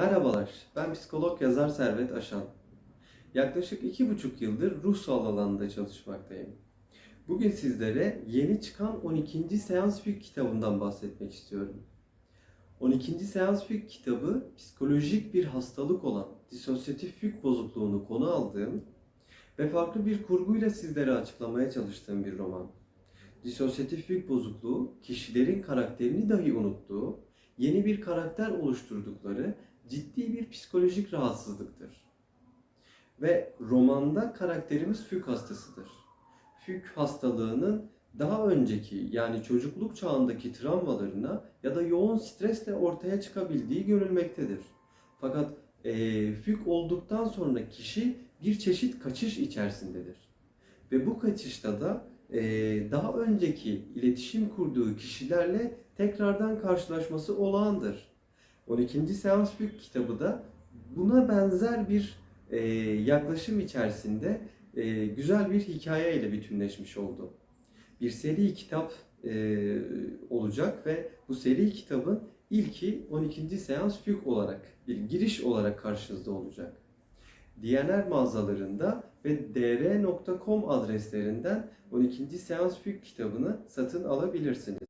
Merhabalar, ben psikolog yazar Servet Aşan. Yaklaşık iki buçuk yıldır ruh sağlığı alanında çalışmaktayım. Bugün sizlere yeni çıkan 12. Seans Büyük kitabından bahsetmek istiyorum. 12. Seans Büyük kitabı psikolojik bir hastalık olan disosyatif yük bozukluğunu konu aldığım ve farklı bir kurguyla sizlere açıklamaya çalıştığım bir roman. Disosyatif yük bozukluğu kişilerin karakterini dahi unuttuğu, yeni bir karakter oluşturdukları ciddi bir psikolojik rahatsızlıktır. Ve romanda karakterimiz Füg hastasıdır. Füg hastalığının daha önceki yani çocukluk çağındaki travmalarına ya da yoğun stresle ortaya çıkabildiği görülmektedir. Fakat eee Füg olduktan sonra kişi bir çeşit kaçış içerisindedir. Ve bu kaçışta da eee, daha önceki iletişim kurduğu kişilerle tekrardan karşılaşması olağandır. 12. Seans Büyük kitabı da buna benzer bir e, yaklaşım içerisinde e, güzel bir hikaye ile bütünleşmiş oldu. Bir seri kitap e, olacak ve bu seri kitabın ilki 12. Seans Büyük olarak bir giriş olarak karşınızda olacak. DNR mağazalarında ve dr.com adreslerinden 12. Seans Büyük kitabını satın alabilirsiniz.